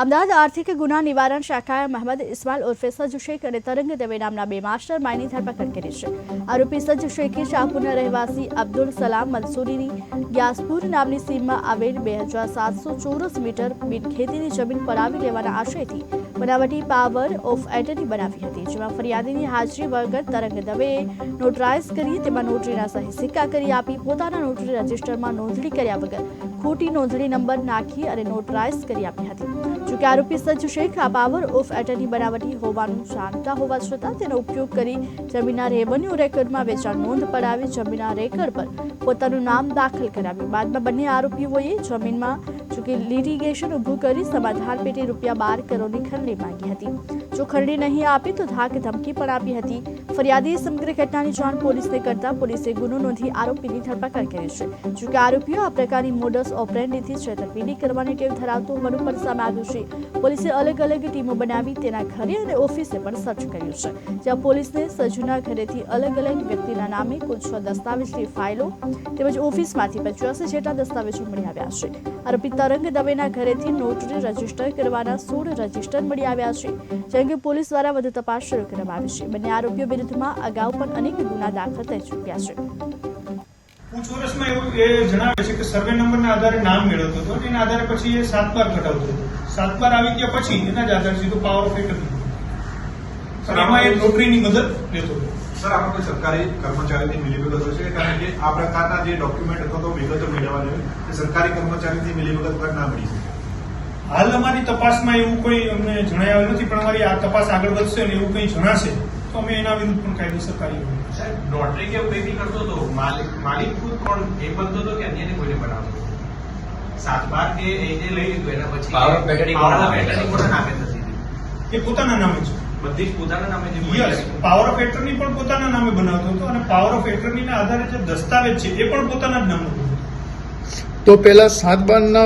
અમદાવાદ આર્થિક ગુના નિવારણ શાખાએ મહમદ ઇસ્માલ ઉર્ફે સજ્જ શેખ અને તરંગ દવે નામના બે માસ્ટર માઇન્ડની ધરપકડ કરી છે. આરોપી સજ્જ શેખે શાહપુરના રહેવાસી અબ્દુલ સલામ મંસૂરીની ગ્યાસપુર નામની સીમમાં આવેલ બે હજાર સાતસો ચોરસ મીટર ખેતીની જમીન પડાવી લેવાના આશયથી બનાવટી પાવર ઓફ એટર્ની બનાવી હતી, જેમાં ફરિયાદીની હાજરી વગર તરંગ દવેએ નોટરાઇઝ કરી તેમાં નોટરીના સહી સિક્કા કરી આપી, પોતાના નોટરી રજિસ્ટરમાં નોંધણી કર્યા વગર ખોટી નોંધણી નંબર નાખી અને નોટરાઇઝ કરી આપી હતી. જોકે આરોપી સજ્જ શેખ આ પાવર ઓફ એટર્ની બનાવટી હોવાનું જાણતા હોવા છતાં તેનો ઉપયોગ કરી જમીનના રેવન્યુ રેકર્ડમાં વેચાણ નોંધ પડાવી જમીનના રેકર્ડ પર પોતાનું નામ દાખલ કરાવ્યું. બાદમાં બંને આરોપીઓએ જમીનમાં જોકે લિટિગેશન ઊભું કરી સમાધાન પેટે રૂપિયા બાર કરોડની ખંડણી માંગી હતી જો ખંડણી નહીં આપી તો ધાક ધમકી પણ આપી હતી ફરિયાદીએ સમગ્ર ઘટનાની જાણ પોલીસને કરતા પોલીસે ગુનો નોંધી આરોપીની ધરપકડ કરી છે જોકે આરોપીઓ આ પ્રકારની મોડસ ઓપરેન્ડીથી છેતરપિંડી કરવાની ટેવ ધરાવતો હોવાનું પણ સામે આવ્યું છે। પોલીસે અલગ અલગ ટીમો બનાવી તેના ઘરે અને ઓફિસે પણ સર્ચ કર્યું છે। જ્યાં પોલીસને સજુના ઘરેથી અલગ અલગ વ્યક્તિના નામે કુલ છ દસ્તાવેજની ફાઇલો તેમજ ઓફિસમાંથી પચાસી જેટલા દસ્તાવેજો મળી આવ્યા છે। આરોપી તરંગ દવેના ઘરેથી નોટરી રજિસ્ટર કરવાના સોળ રજિસ્ટર મળી આવ્યા છે, જે અંગે પોલીસ દ્વારા વધુ તપાસ શરૂ કરવામાં આવી છે. બંને આરોપીઓ વિરુદ્ધમાં અગાઉ પણ અનેક ગુના દાખલ થઈ ચૂક્યા છે. પૂછપરછમાં એવું એ જણાવે છે કે સર્વે નંબરના આધારે નામ મેળવતો હતો એના આધારે પછી એ સાત બાર ઘટાવતો હતો. સાત બાર આવી ગયા પછી એના જ આધારે સીધું પાવર ઓફ એટર્ની એમાં એ નોટરીની મદદ લેતો હતો. સર આમાં કોઈ સરકારી કર્મચારીની મિલીભગત છે? કારણ કે આ પ્રકારના જે ડોક્યુમેન્ટ અથવા તો વિગતો મેળવવાની તે સરકારી કર્મચારીની મિલીભગત પર ના મળી શકે. હાલ અમારી તપાસમાં એવું કોઈ અમને જણાવ્યું નથી પણ અમારી આ તપાસ આગળ વધશે અને એવું કંઈ જણાશે તો અમે એના વિરુદ્ધ પણ કાયદેસર કાર્યવાહી કરીશું. સાહેબ નોટરી કે એવું કંઈ કરતો હતો માલિક માલિક ખુદ કોણ? એ બનતો હતો કે અન્યને કોઈને બનાવતો? સાત બાર કે એ જે લઈ લીધું એના પછી પાવર of પાવર નામે કોના નામે થતી એ પોતાના નામે છે. બધી જ પોતાના નામે યસ પાવર ઓફ એટર્ની પણ પોતાના નામે બનાવતો હતો અને પાવર ઓફ એટર્નીના આધારે જે દસ્તાવેજ છે એ પણ પોતાના જ નામે તો પેલા સાત બારના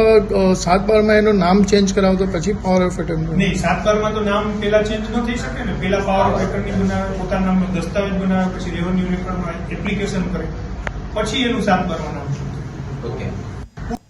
સાત બારમાં એનું નામ ચેન્જ કરાવતો પછી પાવર ઓફ એટર્ની નહીં સાત બારમાં તો નામ પેલા ચેન્જ ન થઈ શકે ને. પેલા પાવર ઓફ એટર્ની બનાવે પોતાના નામનો દસ્તાવેજ બનાવે પછી રેવન્યુ રેકર્ડમાં એપ્લિકેશન કરે. પછી એનું સાત બારમાં નામ ઓકે